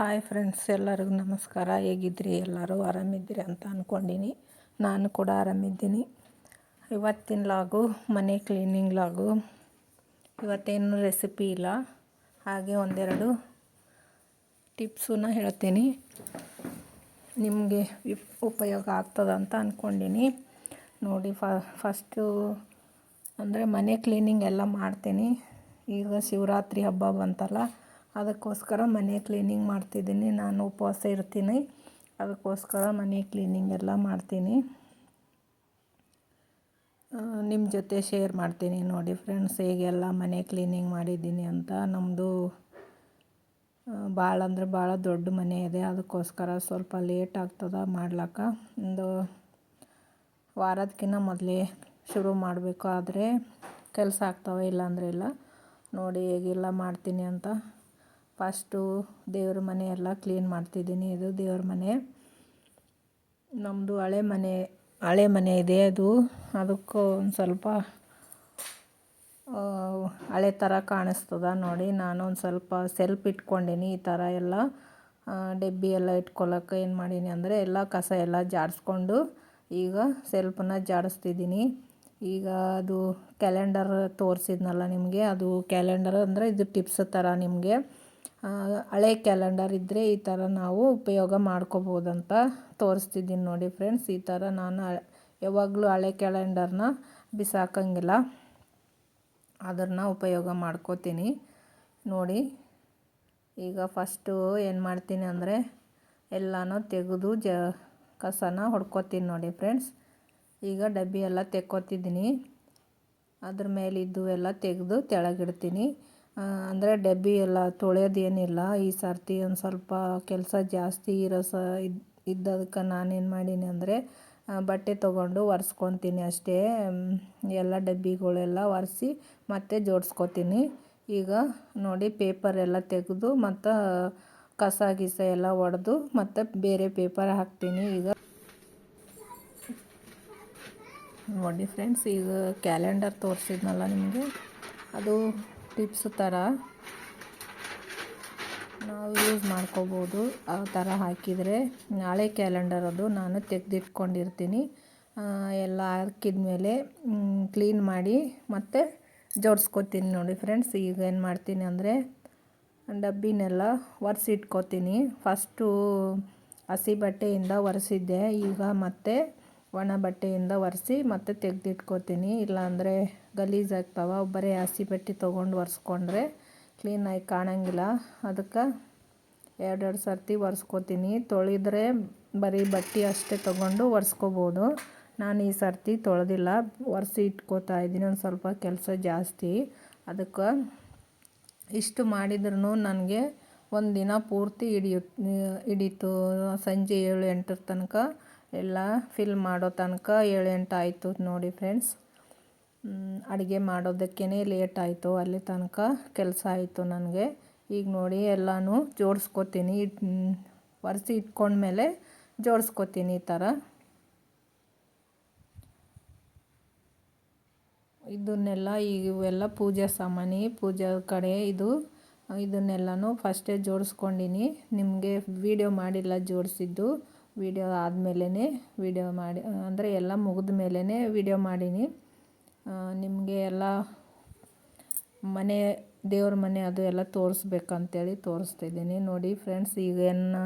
Hi friends, ಎಲ್ಲರಿಗೂ ನಮಸ್ಕಾರ. ಹೇಗಿದ್ರಿ ಎಲ್ಲರೂ ಆರಾಮಿದ್ದೀರಿ ಅಂತ ಅಂದ್ಕೊಂಡಿನಿ ನಾನು ಕೂಡ ಆರಾಮಿದ್ದೀನಿ. ಇವತ್ತಿನ ಲಾಗು, ಮನೆ ಕ್ಲೀನಿಂಗ್ ಲಾಗು. ಇವತ್ತೇನು ರೆಸಿಪಿ ಇಲ್ಲ. ಹಾಗೆ ಒಂದೆರಡು ಟಿಪ್ಸನ್ನ ಹೇಳ್ತೀನಿ. ನಿಮಗೆ ಉಪಯೋಗ ಆಗ್ತದ ಅಂತ ಅಂದ್ಕೊಂಡೀನಿ ನೋಡಿ ಫಸ್ಟು ಅಂದರೆ ಮನೆ ಕ್ಲೀನಿಂಗ್ ಎಲ್ಲ ಮಾಡ್ತೀನಿ. ಈಗ ಶಿವರಾತ್ರಿ ಹಬ್ಬ ಬಂತಲ್ಲ ಅದಕ್ಕೋಸ್ಕರ ಮನೆ ಕ್ಲೀನಿಂಗ್ ಮಾಡ್ತಿದ್ದೀನಿ. ನಾನು ಉಪವಾಸ ಇರ್ತೀನಿ. ಅದಕ್ಕೋಸ್ಕರ ಮನೆ ಕ್ಲೀನಿಂಗ್ ಎಲ್ಲ ಮಾಡ್ತೀನಿ. ನಿಮ್ಮ ಜೊತೆ ಶೇರ್ ಮಾಡ್ತೀನಿ ನೋಡಿ ಫ್ರೆಂಡ್ಸ್ ಹೇಗೆಲ್ಲ ಮನೆ ಕ್ಲೀನಿಂಗ್ ಮಾಡಿದ್ದೀನಿ ಅಂತ. ನಮ್ಮದು ಭಾಳ ಅಂದರೆ ಭಾಳ ದೊಡ್ಡ ಮನೆ ಇದೆ. ಅದಕ್ಕೋಸ್ಕರ ಸ್ವಲ್ಪ ಲೇಟ್ ಆಗ್ತದೆ ಮಾಡ್ಲಿಕ್ಕೆ. ಒಂದು ವಾರದಕ್ಕಿಂತ ಮೊದಲೇ ಶುರು ಮಾಡಬೇಕು. ಆದರೆ ಕೆಲಸ ಆಗ್ತವೆ, ಇಲ್ಲಾಂದ್ರೆ ಇಲ್ಲ. ನೋಡಿ ಹೇಗೆಲ್ಲ ಮಾಡ್ತೀನಿ ಅಂತ. ಫಸ್ಟು ದೇವ್ರ ಮನೆ ಎಲ್ಲ ಕ್ಲೀನ್ ಮಾಡ್ತಿದ್ದೀನಿ. ಇದು ದೇವ್ರ ಮನೆ. ನಮ್ಮದು ಹಳೆ ಮನೆ ಹಳೆ ಮನೆ ಇದೆ ಅದು. ಅದಕ್ಕೂ ಒಂದು ಸ್ವಲ್ಪ ಹಳೆ ಥರ ಕಾಣಿಸ್ತದ ನೋಡಿ. ನಾನು ಒಂದು ಸ್ವಲ್ಪ ಸೆಲ್ಫ್ ಇಟ್ಕೊಂಡೀನಿ ಈ ಥರ ಎಲ್ಲ. ಡಬ್ಬಿ ಎಲ್ಲ ಇಟ್ಕೊಳ್ಳೋಕೆ ಏನು ಮಾಡೀನಿ ಅಂದರೆ ಎಲ್ಲ ಕಸ ಎಲ್ಲ ಜಾಡಿಸ್ಕೊಂಡು ಈಗ ಸೆಲ್ಫನ್ನ ಜಾಡಿಸ್ತಿದ್ದೀನಿ ಈಗ ಅದು ಕ್ಯಾಲೆಂಡರ್ ತೋರಿಸಿದ್ನಲ್ಲ ನಿಮಗೆ, ಅದು ಕ್ಯಾಲೆಂಡರ್ ಅಂದರೆ ಇದು ಟಿಪ್ಸ್ ಥರ ನಿಮಗೆ. ಹಳೆ ಕ್ಯಾಲೆಂಡರ್ ಇದ್ದರೆ ಈ ಥರ ನಾವು ಉಪಯೋಗ ಮಾಡ್ಕೋಬೋದಂತ ತೋರಿಸ್ತಿದ್ದೀನಿ ನೋಡಿ ಫ್ರೆಂಡ್ಸ್. ಈ ಥರ ನಾನು ಯಾವಾಗಲೂ ಹಳೆ ಕ್ಯಾಲೆಂಡರ್ನ ಬಿಸಾಕಂಗಿಲ್ಲ. ಅದನ್ನು ಉಪಯೋಗ ಮಾಡ್ಕೋತೀನಿ. ನೋಡಿ, ಈಗ ಫಸ್ಟು ಏನು ಮಾಡ್ತೀನಿ ಅಂದರೆ ಎಲ್ಲನೂ ತೆಗೆದು ಜ, ಕಸನ ಹೊಡ್ಕೋತೀನಿ ನೋಡಿ ಫ್ರೆಂಡ್ಸ್. ಈಗ ಡಬ್ಬಿ ಎಲ್ಲ ತೆಕ್ಕೋತಿದ್ದೀನಿ. ಅದ್ರ ಮೇಲಿದ್ದು ಎಲ್ಲ ತೆಗೆದು ತೆಳಗಿಡ್ತೀನಿ. ಅಂದರೆ ಡಬ್ಬಿ ಎಲ್ಲ ತೊಳೆಯೋದೇನಿಲ್ಲ. ಈ ಸರ್ತಿ ಒಂದು ಸ್ವಲ್ಪ ಕೆಲಸ ಜಾಸ್ತಿ ಇರೋ ಸ, ಇದು, ಇದ್ದದಕ್ಕೆ ನಾನೇನು ಮಾಡೀನಿ ಅಂದರೆ ಬಟ್ಟೆ ತೊಗೊಂಡು ಒರೆಸ್ಕೊತೀನಿ ಅಷ್ಟೇ. ಎಲ್ಲ ಡಬ್ಬಿಗಳೆಲ್ಲ ಒರೆಸಿ ಮತ್ತೆ ಜೋಡಿಸ್ಕೊತೀನಿ. ಈಗ ನೋಡಿ ಪೇಪರ್ ಎಲ್ಲ ತೆಗೆದು ಮತ್ತು ಕಸ ಗಿಸ ಎಲ್ಲ ಒಡೆದು ಮತ್ತು ಬೇರೆ ಪೇಪರ್ ಹಾಕ್ತೀನಿ ಈಗ. ನೋಡಿ ಫ್ರೆಂಡ್ಸ್, ಈಗ ಕ್ಯಾಲೆಂಡರ್ ತೋರಿಸಿದ್ನಲ್ಲ ನಿಮಗೆ? ಅದು ಟಿಪ್ಸ್ ಥರ ನಾವು ಯೂಸ್ ಮಾಡ್ಕೋಬೋದು. ಆ ಥರ ಹಾಕಿದರೆ ನಾಳೆ ಕ್ಯಾಲೆಂಡರ್ ಅದು ನಾನು ತೆಗೆದಿಟ್ಕೊಂಡಿರ್ತೀನಿ. ಎಲ್ಲ ಹಾಕಿದ ಮೇಲೆ ಕ್ಲೀನ್ ಮಾಡಿ ಮತ್ತೆ ಜೋಡಿಸ್ಕೋತೀನಿ ನೋಡಿ ಫ್ರೆಂಡ್ಸ್. ಈಗ ಏನು ಮಾಡ್ತೀನಿ ಅಂದರೆ ಡಬ್ಬಿನೆಲ್ಲ ಒರೆಸಿಟ್ಕೋತೀನಿ. ಫಸ್ಟು ಹಸಿ ಬಟ್ಟೆಯಿಂದ ಒರೆಸಿದ್ದೆ. ಈಗ ಮತ್ತೆ ಒಣ ಬಟ್ಟೆಯಿಂದ ಒರೆಸಿ ಮತ್ತೆ ತೆಗೆದಿಟ್ಕೋತೀನಿ. ಇಲ್ಲಾಂದರೆ ಗಲೀಜಾಗ್ತವೆ ಬರೀ ಹಸಿ ಬಟ್ಟೆ ತೊಗೊಂಡು ಒರೆಸ್ಕೊಂಡ್ರೆ ಕ್ಲೀನಾಗಿ ಕಾಣಂಗಿಲ್ಲ. ಅದಕ್ಕೆ ಎರಡೆರಡು ಸರ್ತಿ ಒರೆಸ್ಕೋತೀನಿ. ತೊಳೆದ್ರೆ ಬರೀ ಬಟ್ಟೆ ಅಷ್ಟೇ ತೊಗೊಂಡು ಒರೆಸ್ಕೋಬೋದು. ನಾನು ಈ ಸರ್ತಿ ತೊಳೆದಿಲ್ಲ. ಒರೆಸಿ ಇಟ್ಕೋತಾ ಇದ್ದೀನಿ. ಒಂದು ಸ್ವಲ್ಪ ಕೆಲಸ ಜಾಸ್ತಿ. ಅದಕ್ಕೆ ಇಷ್ಟು ಮಾಡಿದ್ರೂ ನನಗೆ ಒಂದು ದಿನ ಪೂರ್ತಿ ಹಿಡಿಯುತ್ತೆ ಹಿಡೀತು. ಸಂಜೆ ಏಳು ಎಂಟರ ತನಕ ಎಲ್ಲ ಫಿಲ್ ಮಾಡೋ ತನಕ ಏಳೆಂಟು ಆಯಿತು ನೋಡಿ ಫ್ರೆಂಡ್ಸ್ ಅಡುಗೆ ಮಾಡೋದಕ್ಕೇ ಲೇಟ್ ಆಯಿತು, ಅಲ್ಲಿ ತನಕ ಕೆಲಸ ಆಯಿತು ನನಗೆ. ಈಗ ನೋಡಿ ಎಲ್ಲನೂ ಜೋಡಿಸ್ಕೋತೀನಿ ಒರೆಸಿ ಇಟ್ಕೊಂಡ್ಮೇಲೆ ಜೋಡಿಸ್ಕೋತೀನಿ ಈ ಥರ ಇದನ್ನೆಲ್ಲ ಇವೆಲ್ಲ ಪೂಜೆ ಸಾಮಾನಿ, ಪೂಜೆ ಕಡೆ ಇದು, ಇದನ್ನೆಲ್ಲನೂ ಫಸ್ಟೇ ಜೋಡಿಸ್ಕೊಂಡಿನಿ. ನಿಮಗೆ ವೀಡಿಯೋ ಮಾಡಿಲ್ಲ ಜೋಡಿಸಿದ್ದು. ವೀಡಿಯೋ ಆದಮೇಲೆ ವಿಡಿಯೋ ಮಾಡಿ ಅಂದರೆ ಎಲ್ಲ ಮುಗಿದ ಮೇಲೇ ವಿಡಿಯೋ ಮಾಡೀನಿ. ನಿಮಗೆ ಎಲ್ಲ ಮನೆ, ದೇವ್ರ ಮನೆ ಅದು ಎಲ್ಲ ತೋರಿಸ್ಬೇಕಂತೇಳಿ ತೋರಿಸ್ತಿದ್ದೀನಿ ನೋಡಿ ಫ್ರೆಂಡ್ಸ್, ಈಗ ಏನು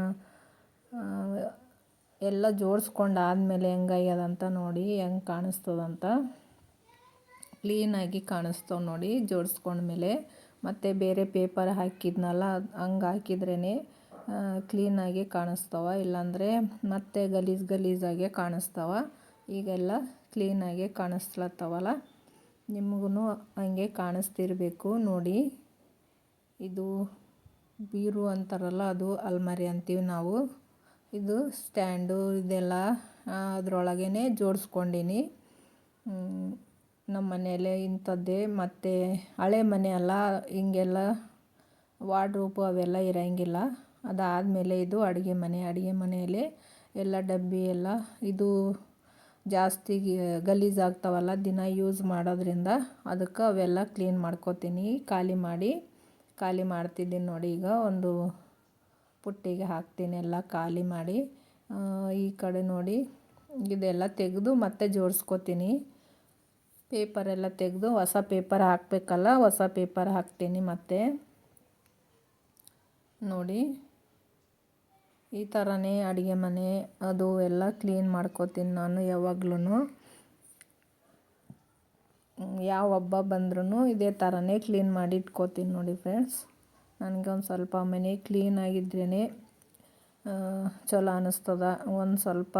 ಎಲ್ಲ ಜೋಡಿಸ್ಕೊಂಡು ಆದಮೇಲೆ ಹೆಂಗಾಗ್ಯದಂತ ನೋಡಿ ಹೆಂಗೆ ಕಾಣಿಸ್ತದಂತ. ಕ್ಲೀನಾಗಿ ಕಾಣಿಸ್ತವೆ ನೋಡಿ ಜೋಡಿಸ್ಕೊಂಡ್ಮೇಲೆ. ಮತ್ತು ಬೇರೆ ಪೇಪರ್ ಹಾಕಿದ್ನಲ್ಲ, ಹಂಗೆ ಹಾಕಿದ್ರೇ ಕ್ಲೀನಾಗಿ ಕಾಣಿಸ್ತಾವ. ಇಲ್ಲಾಂದರೆ ಮತ್ತೆ ಗಲೀಜು ಗಲೀಜಾಗೆ ಕಾಣಿಸ್ತಾವ. ಈಗೆಲ್ಲ ಕ್ಲೀನಾಗೆ ಕಾಣಿಸ್ಲತ್ತವಲ್ಲ? ನಿಮಗೂ ಹಂಗೆ ಕಾಣಿಸ್ತಿರ್ಬೇಕು. ನೋಡಿ, ಇದು ಬೀರು ಅಂತಾರಲ್ಲ, ಅದು ಅಲ್ಮಾರಿ ಅಂತೀವಿ ನಾವು. ಇದು ಸ್ಟ್ಯಾಂಡು ಇದೆಲ್ಲ ಅದರೊಳಗೇ ಜೋಡಿಸ್ಕೊಂಡೀನಿ. ನಮ್ಮ ಮನೆಯಲ್ಲೇ ಇಂಥದ್ದೇ. ಮತ್ತು ಹಳೆ ಮನೆ ಅಲ್ಲ, ಹಿಂಗೆಲ್ಲ ವಾರ್ಡ್ರೋಬು ಅವೆಲ್ಲ ಇರೋಂಗಿಲ್ಲ. ಅದಾದಮೇಲೆ ಇದು ಅಡುಗೆ ಮನೆ. ಅಡುಗೆ ಮನೆಯಲ್ಲಿ ಎಲ್ಲ ಡಬ್ಬಿ ಎಲ್ಲ ಇದು ಜಾಸ್ತಿ ಗಲೀಜಾಗ್ತಾವಲ್ಲ ದಿನ ಯೂಸ್ ಮಾಡೋದ್ರಿಂದ ಅದಕ್ಕೆ ಅವೆಲ್ಲ ಕ್ಲೀನ್ ಮಾಡ್ಕೋತೀನಿ. ಖಾಲಿ ಮಾಡಿ, ಖಾಲಿ ಮಾಡ್ತಿದ್ದೀನಿ ನೋಡಿ ಈಗ ಒಂದು ಪುಟ್ಟಿಗೆ ಹಾಕ್ತೀನಿ ಎಲ್ಲ ಖಾಲಿ ಮಾಡಿ. ಈ ಕಡೆ ನೋಡಿ ಇದೆಲ್ಲ ತೆಗೆದು ಮತ್ತೆ ಜೋಡಿಸ್ಕೋತೀನಿ. ಪೇಪರೆಲ್ಲ ತೆಗೆದು ಹೊಸ ಪೇಪರ್ ಹಾಕಬೇಕಲ್ಲ, ಹೊಸ ಪೇಪರ್ ಹಾಕ್ತೀನಿ ಮತ್ತೆ. ನೋಡಿ. ಈ ಥರನೇ ಅಡುಗೆ ಮನೆ, ಅದು ಎಲ್ಲ ಕ್ಲೀನ್ ಮಾಡ್ಕೋತೀನಿ ನಾನು ಯಾವಾಗ್ಲೂ ಯಾವ ಹಬ್ಬ ಬಂದ್ರೂ ಇದೇ ಥರನೇ ಕ್ಲೀನ್ ಮಾಡಿ ಇಟ್ಕೋತೀನಿ ನೋಡಿ ಫ್ರೆಂಡ್ಸ್ ನನಗೆ ಒಂದು ಸ್ವಲ್ಪ ಮನೆ ಕ್ಲೀನ್ ಆಗಿದ್ರೇ ಚಲೋ ಅನ್ನಿಸ್ತದ ಒಂದು ಸ್ವಲ್ಪ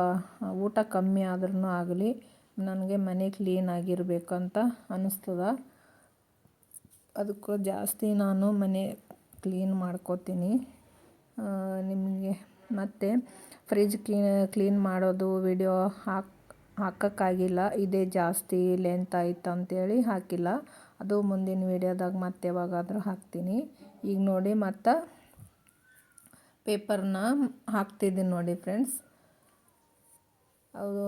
ಊಟ ಕಮ್ಮಿ ಆದ್ರೂ ಆಗಲಿ, ನನಗೆ ಮನೆ ಕ್ಲೀನ್ ಆಗಿರಬೇಕಂತ ಅನ್ನಿಸ್ತದ ಅದಕ್ಕೂ ಜಾಸ್ತಿ ನಾನು ಮನೆ ಕ್ಲೀನ್ ಮಾಡ್ಕೋತೀನಿ. ನಿಮಗೆ ಮತ್ತು ಫ್ರಿಜ್ ಕ್ಲೀನ್ ಕ್ಲೀನ್ ಮಾಡೋದು ವಿಡಿಯೋ ಹಾಕಿ, ಹಾಕೋಕ್ಕಾಗಿಲ್ಲ. ಇದೇ ಜಾಸ್ತಿ ಲೆಂತ್ ಆಯ್ತು ಅಂತೇಳಿ ಹಾಕಿಲ್ಲ. ಅದು ಮುಂದಿನ ವೀಡಿಯೋದಾಗ ಮತ್ತೆ ಯಾವಾಗಾದರೂ ಹಾಕ್ತೀನಿ. ಈಗ ನೋಡಿ ಮತ್ತು ಪೇಪರ್ನ ಹಾಕ್ತಿದ್ದೀನಿ ನೋಡಿ ಫ್ರೆಂಡ್ಸ್ ಅದು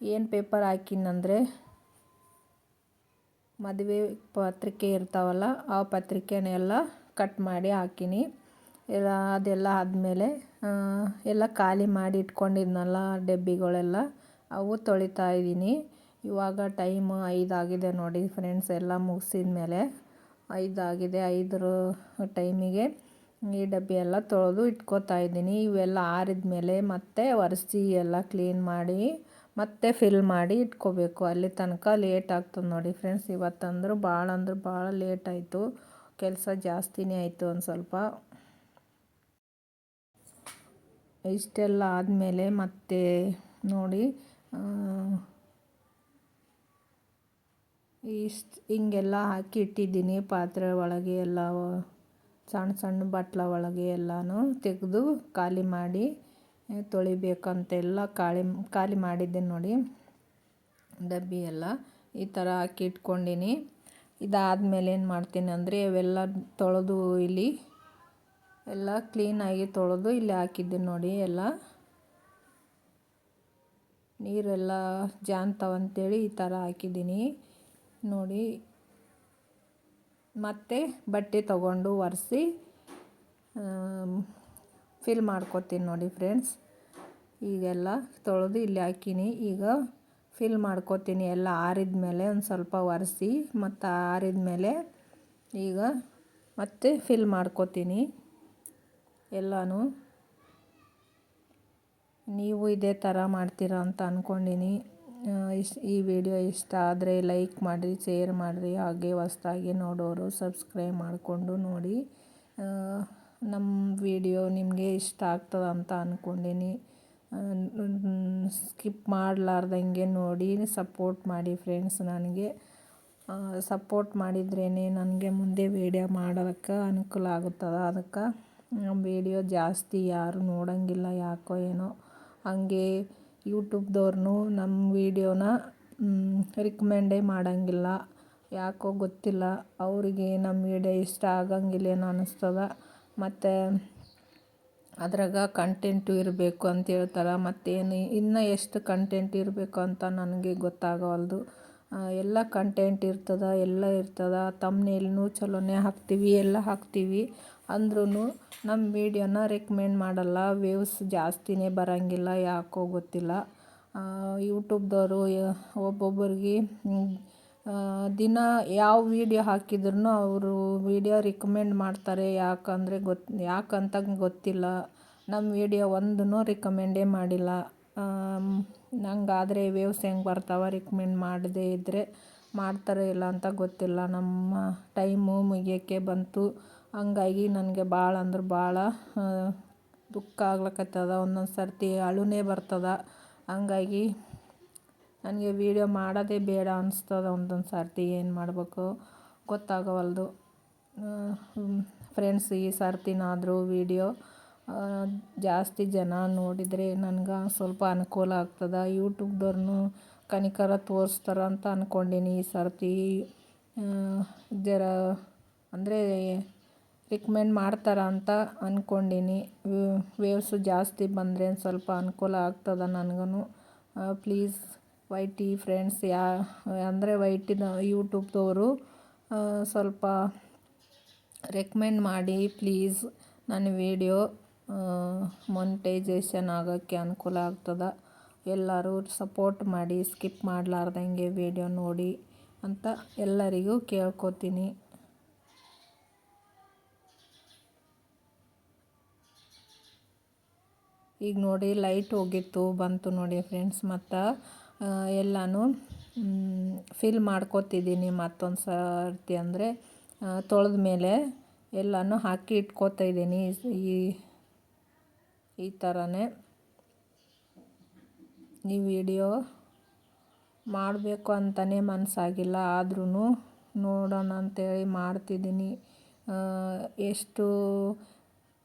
ಏನು ಪೇಪರ್ ಹಾಕಿನಂದರೆ ಮದುವೆ ಪತ್ರಿಕೆ ಇರ್ತಾವಲ್ಲ, ಆ ಪತ್ರಿಕೆನೆಲ್ಲ ಕಟ್ ಮಾಡಿ ಹಾಕೀನಿ. ಎಲ್ಲ ಅದೆಲ್ಲ ಆದಮೇಲೆ ಎಲ್ಲ ಖಾಲಿ ಮಾಡಿ ಇಟ್ಕೊಂಡಿದ್ನಲ್ಲ ಡಬ್ಬಿಗಳೆಲ್ಲ, ಅವು ತೊಳಿತಾ ಇದ್ದೀನಿ. ಇವಾಗ ಟೈಮು ಐದಾಗಿದೆ ನೋಡಿ ಫ್ರೆಂಡ್ಸ್ ಎಲ್ಲ ಮುಗಿಸಿದ ಮೇಲೆ ಐದಾಗಿದೆ ಐದರ ಟೈಮಿಗೆ ಈ ಡಬ್ಬಿ ಎಲ್ಲ ತೊಳೆದು ಇಟ್ಕೋತಾ ಇದ್ದೀನಿ. ಇವೆಲ್ಲ ಆರಿದ ಮೇಲೆ ಮತ್ತೆ ಒರೆಸಿ ಎಲ್ಲ ಕ್ಲೀನ್ ಮಾಡಿ ಮತ್ತೆ ಫಿಲ್ ಮಾಡಿ ಇಟ್ಕೋಬೇಕು. ಅಲ್ಲಿ ತನಕ ಲೇಟ್ ಆಗ್ತದೆ ನೋಡಿ ಫ್ರೆಂಡ್ಸ್ ಇವತ್ತಂದ್ರೆ ಭಾಳ ಅಂದ್ರೆ ಭಾಳ ಲೇಟ್ ಆಯಿತು. ಕೆಲಸ ಜಾಸ್ತಿನೇ ಆಯಿತು ಒಂದು ಸ್ವಲ್ಪ. ಇಷ್ಟೆಲ್ಲ ಆದಮೇಲೆ ಮತ್ತೆ ನೋಡಿ ಇಷ್ಟು ಹಿಂಗೆಲ್ಲ ಹಾಕಿ ಇಟ್ಟಿದ್ದೀನಿ. ಪಾತ್ರೆ ಒಳಗೆ ಎಲ್ಲ ಸಣ್ಣ ಸಣ್ಣ ಬಟ್ಲ ಒಳಗೆ ಎಲ್ಲನೂ ತೆಗೆದು ಖಾಲಿ ಮಾಡಿ ತೊಳಿಬೇಕಂತೆಲ್ಲ ಖಾಲಿ ಖಾಲಿ ಮಾಡಿದ್ದೆ ನೋಡಿ, ಡಬ್ಬಿ ಎಲ್ಲ ಈ ಥರ ಹಾಕಿ ಇಟ್ಕೊಂಡಿನಿ. ಇದಾದಮೇಲೆ ಏನು ಮಾಡ್ತೀನಿ ಅಂದರೆ ಇವೆಲ್ಲ ತೊಳೆದು ಇಲ್ಲಿ ಎಲ್ಲ ಕ್ಲೀನಾಗಿ ತೊಳೆದು ಇಲ್ಲಿ ಹಾಕಿದ್ದೆ ನೋಡಿ ಎಲ್ಲ. ನೀರೆಲ್ಲ ಜಾನ್ತಾವಂತೇಳಿ ಈ ಥರ ಹಾಕಿದ್ದೀನಿ. ನೋಡಿ ಮತ್ತೆ ಬಟ್ಟೆ ತಗೊಂಡು ಒರೆಸಿ ಫಿಲ್ ಮಾಡ್ಕೊತೀನಿ ನೋಡಿ ಫ್ರೆಂಡ್ಸ್ ಈಗೆಲ್ಲ ತೊಳೆದು ಇಲ್ಲಿ ಹಾಕೀನಿ. ಈಗ ಫಿಲ್ ಮಾಡ್ಕೊತೀನಿ ಎಲ್ಲ ಆರಿದ ಮೇಲೆ ಒಂದು ಸ್ವಲ್ಪ ಒರೆಸಿ, ಮತ್ತು ಆರಿದ ಮೇಲೆ ಈಗ ಮತ್ತೆ ಫಿಲ್ ಮಾಡ್ಕೋತೀನಿ. ಎಲ್ಲನೂ ನೀವು ಇದೇ ಥರ ಮಾಡ್ತೀರ ಅಂತ ಅಂದ್ಕೊಂಡಿನಿ ಇಷ್ಟ ಈ ವಿಡಿಯೋ ಇಷ್ಟ ಆದರೆ ಲೈಕ್ ಮಾಡಿರಿ, ಶೇರ್ ಮಾಡಿರಿ, ಹಾಗೆ ಹೊಸ್ದಾಗಿ ನೋಡೋರು ಸಬ್ಸ್ಕ್ರೈಬ್ ಮಾಡಿಕೊಂಡು ನೋಡಿ. ನಮ್ಮ ವಿಡಿಯೋ ನಿಮಗೆ ಇಷ್ಟ ಆಗ್ತದ ಅಂತ ಅಂದ್ಕೊಂಡಿನಿ ಸ್ಕಿಪ್ ಮಾಡಲಾರ್ದಂಗೆ ನೋಡಿ, ಸಪೋರ್ಟ್ ಮಾಡಿ ಫ್ರೆಂಡ್ಸ್ ನನಗೆ. ಸಪೋರ್ಟ್ ಮಾಡಿದ್ರೇ ನನಗೆ ಮುಂದೆ ವಿಡಿಯೋ ಮಾಡೋದಕ್ಕೆ ಅನುಕೂಲ ಆಗುತ್ತದೆ ಅದಕ್ಕೆ. ವೀಡಿಯೋ ಜಾಸ್ತಿ ಯಾರು ನೋಡೋಂಗಿಲ್ಲ, ಯಾಕೋ ಏನೋ. ಹಾಗೆ ಯೂಟ್ಯೂಬ್ದವ್ರು ನಮ್ಮ ವೀಡಿಯೋನ ರಿಕಮೆಂಡೇ ಮಾಡೋಂಗಿಲ್ಲ. ಯಾಕೋ ಗೊತ್ತಿಲ್ಲ, ಅವರಿಗೆ ನಮ್ಮ ವೀಡಿಯೋ ಇಷ್ಟ ಆಗಂಗಿಲ್ಲೇನೋ ಅನ್ನಿಸ್ತದ ಮತ್ತು ಅದ್ರಾಗ ಕಂಟೆಂಟು ಇರಬೇಕು ಅಂತ ಹೇಳ್ತಾರೆ ಮತ್ತೇನು ಇನ್ನೂ ಎಷ್ಟು ಕಂಟೆಂಟ್ ಇರಬೇಕು ಅಂತ ನನಗೆ ಗೊತ್ತಾಗವಲ್ದು. ಎಲ್ಲ ಕಂಟೆಂಟ್ ಇರ್ತದೆ, ಎಲ್ಲ ಇರ್ತದೆ. ತಮ್ನೇಲ್ನು ಚಲೋನೇ ಹಾಕ್ತೀವಿ, ಎಲ್ಲ ಹಾಕ್ತೀವಿ. ಅಂದ್ರೂ ನಮ್ಮ ವೀಡಿಯೋನ ರೆಕಮೆಂಡ್ ಮಾಡಲ್ಲ ವ್ಯೂವ್ಸ್ ಜಾಸ್ತಿನೇ ಬರೋಂಗಿಲ್ಲ, ಯಾಕೋ ಗೊತ್ತಿಲ್ಲ. ಯೂಟ್ಯೂಬ್ದವರು ಒಬ್ಬೊಬ್ಬರಿಗೆ ದಿನ ಯಾವ ವೀಡಿಯೋ ಹಾಕಿದ್ರೂ ಅವರು ವೀಡಿಯೋ ರಿಕಮೆಂಡ್ ಮಾಡ್ತಾರೆ, ಯಾಕಂದರೆ ಗೊತ್ತು ಯಾಕಂತ ಗೊತ್ತಿಲ್ಲ. ನಮ್ಮ ವೀಡಿಯೋ ಒಂದೂ ರಿಕಮೆಂಡೇ ಮಾಡಿಲ್ಲ. ನಂಗಾದರೆ ವೇವ್ಸ್ ಹೆಂಗೆ ಬರ್ತಾವೆ ರಿಕಮೆಂಡ್ ಮಾಡದೇ ಇದ್ದರೆ ಮಾಡ್ತಾರೋ ಇಲ್ಲ ಅಂತ ಗೊತ್ತಿಲ್ಲ. ನಮ್ಮ ಟೈಮು ಮುಗಿಯೋಕ್ಕೆ ಬಂತು. ಹಂಗಾಗಿ ನನಗೆ ಭಾಳ ಅಂದ್ರೆ ಭಾಳ ದುಃಖ ಆಗ್ಲಕತ್ತದ. ಒಂದೊಂದು ಸರ್ತಿ ಅಳುನೇ ಬರ್ತದೆ. ಹಂಗಾಗಿ ನನಗೆ ವೀಡಿಯೋ ಮಾಡೋದೇ ಬೇಡ ಅನಿಸ್ತದ ಒಂದೊಂದು ಸರ್ತಿ ಏನು ಮಾಡಬೇಕು. ಗೊತ್ತಾಗವಲ್ದು. ಫ್ರೆಂಡ್ಸ್ ಈ ಸರ್ತಿನಾದರೂ ವೀಡಿಯೋ ಜಾಸ್ತಿ ಜನ ನೋಡಿದರೆ ನನ್ಗೆ ಸ್ವಲ್ಪ ಅನುಕೂಲ ಆಗ್ತದೆ. ಯೂಟ್ಯೂಬ್ದವ್ರನ್ನೂ ಕನಿಕರ ತೋರಿಸ್ತಾರ ಅಂತ ಅಂದ್ಕೊಂಡೀನಿ ಈ ಸರ್ತಿ. ಜರ, ಅಂದರೆ ರಿಕ್ಮೆಂಡ್ ಮಾಡ್ತಾರೆ ಅಂತ ಅಂದ್ಕೊಂಡೀನಿ ವೇವ್ಸು ಜಾಸ್ತಿ ಬಂದರೆ ಸ್ವಲ್ಪ ಅನುಕೂಲ ಆಗ್ತದೆ ನನಗೂ ಪ್ಲೀಸ್ ವೈ ಟಿ ಫ್ರೆಂಡ್ಸ್ ಯಾ, ಅಂದರೆ ವೈ ಟಿನ ಯೂಟ್ಯೂಬ್ದವರು ಸ್ವಲ್ಪ ರೆಕ್ಮೆಂಡ್ ಮಾಡಿ ಪ್ಲೀಸ್ ನನ್ನ ವೀಡಿಯೋ ಮೊನಿಟೈಸೇಷನ್ ಆಗೋಕ್ಕೆ ಅನುಕೂಲ ಆಗ್ತದೆ. ಎಲ್ಲರೂ ಸಪೋರ್ಟ್ ಮಾಡಿ ಸ್ಕಿಪ್ ಮಾಡಲಾರ್ದಂಗೆ ವೀಡಿಯೋ ನೋಡಿ ಅಂತ ಎಲ್ಲರಿಗೂ ಕೇಳ್ಕೊತೀನಿ. ಈಗ ನೋಡಿ ಲೈಟ್ ಹೋಗಿತ್ತು, ಬಂತು ನೋಡಿ ಫ್ರೆಂಡ್ಸ್ ಮತ್ತು ಎಲ್ಲನೂ ಫಿಲ್ ಮಾಡ್ಕೋತಿದ್ದೀನಿ ಮತ್ತೊಂದು ಸರ್ತಿ ಅಂದರೆ ತೊಳೆದ ಮೇಲೆ ಎಲ್ಲನೂ ಹಾಕಿ ಇಟ್ಕೋತಾ ಇದ್ದೀನಿ ಈ ಈ ಥರನೇ ಈ ವಿಡಿಯೋ ಮಾಡಬೇಕು ಅಂತಲೇ ಮನಸ್ಸಾಗಿಲ್ಲ ಆದ್ರೂ ನೋಡೋಣ ಅಂತೇಳಿ ಮಾಡ್ತಿದ್ದೀನಿ ಎಷ್ಟು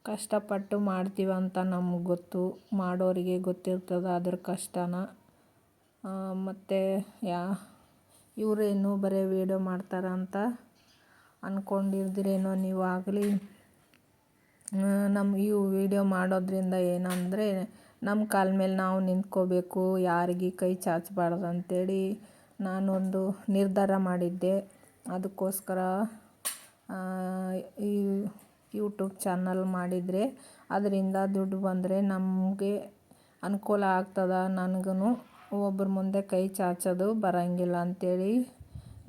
ಕಷ್ಟಪಟ್ಟು ಮಾಡ್ತೀವಂತ ನಮ್ಗೆ ಗೊತ್ತು. ಮಾಡೋರಿಗೆ ಗೊತ್ತಿರ್ತದೆ ಅದ್ರ ಕಷ್ಟನ. ಮತ್ತು ಯಾ ಇವರೇನು ಬರೀ ವೀಡಿಯೋ ಮಾಡ್ತಾರೆ ಅಂತ ಅಂದ್ಕೊಂಡಿರ್ದಿರೇನೋ ಆಗಲಿ. ನಮ್ಮ ಈ ವೀಡಿಯೋ ಮಾಡೋದ್ರಿಂದ ಏನಂದರೆ ನಮ್ಮ ಕಾಲ ಮೇಲೆ ನಾವು ನಿಂತ್ಕೋಬೇಕು, ಯಾರಿಗೆ ಕೈ ಚಾಚಬಾರ್ದು ಅಂತೇಳಿ ನಾನೊಂದು ನಿರ್ಧಾರ ಮಾಡಿದ್ದೆ. ಅದಕ್ಕೋಸ್ಕರ ಈ ಯೂಟ್ಯೂಬ್ ಚಾನಲ್ ಮಾಡಿದರೆ ಅದರಿಂದ ದುಡ್ಡು ಬಂದರೆ ನಮಗೆ ಅನುಕೂಲ ಆಗ್ತದೆ. ನನಗೂ ಒಬ್ಬರ ಮುಂದೆ ಕೈ ಚಾಚೋದು ಬರೋಂಗಿಲ್ಲ ಅಂಥೇಳಿ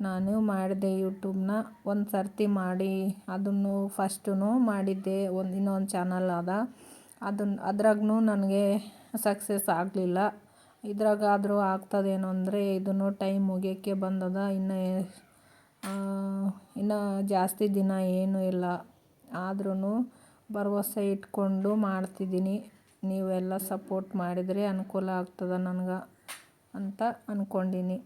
ನಾನು ಮಾಡಿದೆ ಯೂಟ್ಯೂಬ್ನ ಒಂದು ಸರ್ತಿ ಮಾಡಿ ಅದನ್ನು ಫಸ್ಟು ಮಾಡಿದ್ದೆ. ಒಂದು ಇನ್ನೊಂದು ಚಾನಲ್ ಅದ. ಅದನ್ನು ಅದ್ರಾಗೂ ನನಗೆ ಸಕ್ಸಸ್ ಆಗಲಿಲ್ಲ. ಇದ್ರಾಗಾದರೂ ಆಗ್ತದೇನು ಅಂದರೆ ಇದನ್ನು ಟೈಮ್ ಮುಗಿಯೋಕ್ಕೆ ಬಂದದ. ಇನ್ನು ಇನ್ನೂ ಜಾಸ್ತಿ ದಿನ ಏನೂ ಇಲ್ಲ. ಆದ್ರೂ ಭರವಸೆ ಇಟ್ಕೊಂಡು ಮಾಡ್ತಿದ್ದೀನಿ. ನೀವೆಲ್ಲ ಸಪೋರ್ಟ್ ಮಾಡಿದರೆ ಅನುಕೂಲ ಆಗ್ತದೆ ನನಗೆ ಅಂತ ಅಂದ್ಕೊಂಡೀನಿ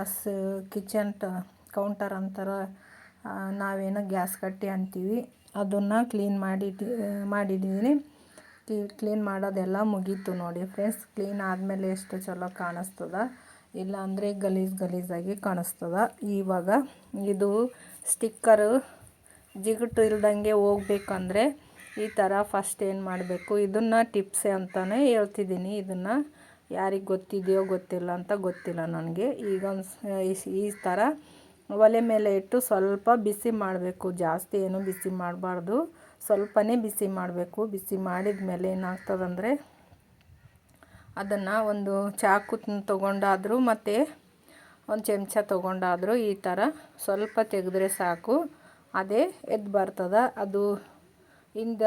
ಗ್ಯಾಸ್, ಕಿಚನ್ ಟ, ಕೌಂಟರ್ ಅಂತಾರೆ ನಾವೇನು ಗ್ಯಾಸ್ ಕಟ್ಟಿ ಅಂತೀವಿ. ಅದನ್ನು ಕ್ಲೀನ್ ಮಾಡಿಟ್ಟು ಮಾಡಿದ್ದೀನಿ ಕ್ಲೀನ್ ಮಾಡೋದೆಲ್ಲ ಮುಗೀತು ನೋಡಿ ಫ್ರೆಂಡ್ಸ್. ಕ್ಲೀನ್ ಆದಮೇಲೆ ಎಷ್ಟು ಚಲೋ ಕಾಣಿಸ್ತದ. ಇಲ್ಲ ಅಂದರೆ ಗಲೀಜು ಗಲೀಜಾಗಿ ಕಾಣಿಸ್ತದ. ಇವಾಗ ಇದು ಸ್ಟಿಕ್ಕರು ಜಿಗುಟು ಇಲ್ದಂಗೆ ಹೋಗ್ಬೇಕಂದ್ರೆ ಈ ಥರ ಫಸ್ಟ್ ಏನು ಮಾಡಬೇಕು? ಇದನ್ನು ಟಿಪ್ಸೆ ಅಂತಲೇ ಹೇಳ್ತಿದ್ದೀನಿ. ಇದನ್ನು ಯಾರಿಗೆ ಗೊತ್ತಿದೆಯೋ ಗೊತ್ತಿಲ್ಲ ಅಂತ ಗೊತ್ತಿಲ್ಲ ನನಗೆ. ಈಗ ಈ ಥರ ಒಲೆ ಮೇಲೆ ಇಟ್ಟು ಸ್ವಲ್ಪ ಬಿಸಿ ಮಾಡಬೇಕು. ಜಾಸ್ತಿ ಏನು ಬಿಸಿ ಮಾಡಬಾರ್ದು. ಸ್ವಲ್ಪನೇ ಬಿಸಿ ಮಾಡಬೇಕು. ಬಿಸಿ ಮಾಡಿದ ಮೇಲೆ ಏನಾಗ್ತದಂದರೆ ಅದನ್ನು ಒಂದು ಚಾಕು ತೊಗೊಂಡಾದರೂ ಮತ್ತು ಒಂದು ಚಮಚ ತೊಗೊಂಡಾದರೂ ಈ ಥರ ಸ್ವಲ್ಪ ತೆಗೆದ್ರೆ ಸಾಕು. ಅದೇ ಎದ್ದು ಬರ್ತದ. ಅದು ಇಂದ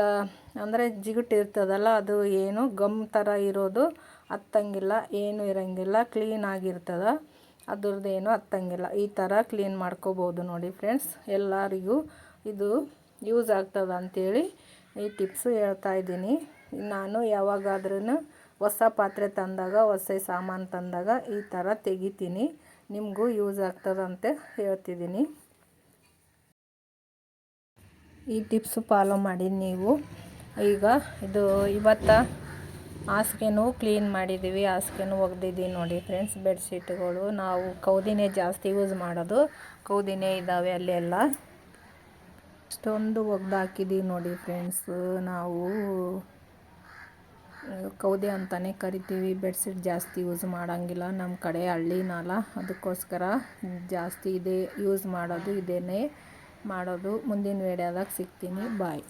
ಅಂದರೆ ಜಿಗುಟು ಇರ್ತದಲ್ಲ, ಅದು ಏನು ಗಮ್ ಥರ ಇರೋದು ಹತ್ತಂಗಿಲ್ಲ ಏನು ಇರೋಂಗಿಲ್ಲ ಅದ್ರದ್ದು ಏನು ಹತ್ತಂಗಿಲ್ಲ ಈ ಥರ ಕ್ಲೀನ್ ಮಾಡ್ಕೋಬೋದು ನೋಡಿ ಫ್ರೆಂಡ್ಸ್ ಎಲ್ಲರಿಗೂ ಇದು ಯೂಸ್ ಆಗ್ತದೆ ಅಂಥೇಳಿ ಈ ಟಿಪ್ಸು ಹೇಳ್ತಾ ಇದ್ದೀನಿ. ನಾನು ಯಾವಾಗಾದ್ರೂ ಹೊಸ ಪಾತ್ರೆ ತಂದಾಗ, ಹೊಸ ಸಾಮಾನು ತಂದಾಗ ಈ ಥರ ತೆಗಿತೀನಿ. ನಿಮಗೂ ಯೂಸ್ ಆಗ್ತದಂತೆ ಹೇಳ್ತಿದ್ದೀನಿ. ಈ ಟಿಪ್ಸು ಫಾಲೋ ಮಾಡಿ ನೀವು. ಈಗ ಇದು ಇವತ್ತ ಹಾಸಿಗೆನೂ ಕ್ಲೀನ್ ಮಾಡಿದ್ದೀವಿ, ಹಾಸಿಗೆನೂ ಒಗೆದಿದ್ದೀವಿ ನೋಡಿ ಫ್ರೆಂಡ್ಸ್ ಬೆಡ್ಶೀಟ್ಗಳು ನಾವು ಕೌದಿನೇ ಜಾಸ್ತಿ ಯೂಸ್ ಮಾಡೋದು. ಕೌದಿನೇ ಇದ್ದಾವೆ ಅಲ್ಲೆಲ್ಲ. ಅಷ್ಟೊಂದು ಒಗ್ದು ನೋಡಿ ಫ್ರೆಂಡ್ಸ್, ನಾವು. ಕೌದೆ ಅಂತಲೇ ಕರಿತೀವಿ ಬೆಡ್ಶೀಟ್ ಜಾಸ್ತಿ ಯೂಸ್ ಮಾಡೋಂಗಿಲ್ಲ. ನಮ್ಮ ಕಡೆ ಹಳ್ಳಿನಲ್ಲ, ಅದಕ್ಕೋಸ್ಕರ ಜಾಸ್ತಿ ಇದೆ, ಯೂಸ್ ಮಾಡೋದು ಇದೇನೇ. ಮಾಡೋದು ಮುಂದಿನ ವೀಡಿಯೋದಾಗ ಸಿಗ್ತೀನಿ. ಬಾಯ್